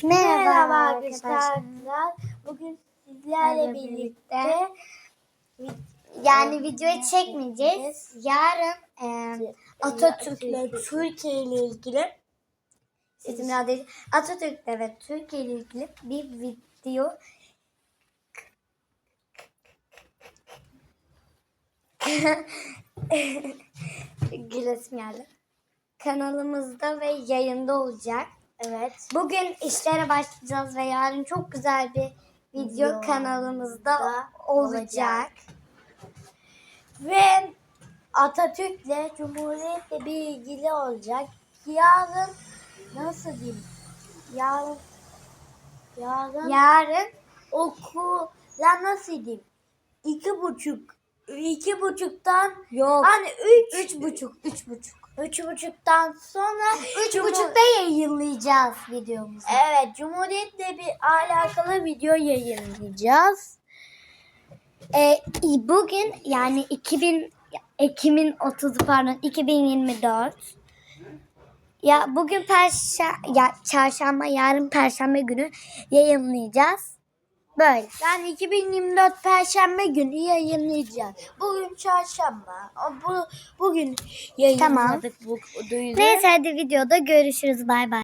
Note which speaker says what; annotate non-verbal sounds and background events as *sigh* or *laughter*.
Speaker 1: Merhaba,
Speaker 2: Merhaba
Speaker 1: arkadaşlar.
Speaker 2: Bugün
Speaker 1: sizlerle
Speaker 2: birlikte
Speaker 1: Yani videoyu çekmeyeceğiz. Yarın e, Atatürk'le Türkiye ile ilgili isim ya değil. Atatürk'le ve Türkiye ile ilgili bir video *laughs* Gülesim geldi. Kanalımızda ve yayında olacak.
Speaker 2: Evet
Speaker 1: Bugün işlere başlayacağız ve yarın çok güzel bir video
Speaker 2: Video
Speaker 1: kanalımızda
Speaker 2: da
Speaker 1: olacak.
Speaker 2: olacak. ve Atatürk'le Cumhuriyet'le bir ilgili olacak. Yarın nasıl diyeyim? Yarın yarın
Speaker 1: Yarın
Speaker 2: okula nasıl diyeyim? İki buçuk iki buçuktan
Speaker 1: yok.
Speaker 2: hani üç
Speaker 1: Üç buçuk, üç buçuk.
Speaker 2: üç buçuktan sonra
Speaker 1: Üç
Speaker 2: Cumhur-
Speaker 1: buçukta yayınlayacağız videomuzu.
Speaker 2: Evet, Cumhuriyet'le bir alakalı video yayınlayacağız.
Speaker 1: Ee, bugün yani 2000 Ekim'in 30'u pardon 2024. Ya bugün perşembe ya çarşamba yarın perşembe günü yayınlayacağız. Böyle.
Speaker 2: Yani 2024 Perşembe günü yayınlayacağız. Bugün çarşamba. O, Bu bugün yayınladık bu duyuru.
Speaker 1: Neyse hadi videoda görüşürüz. Bay bay.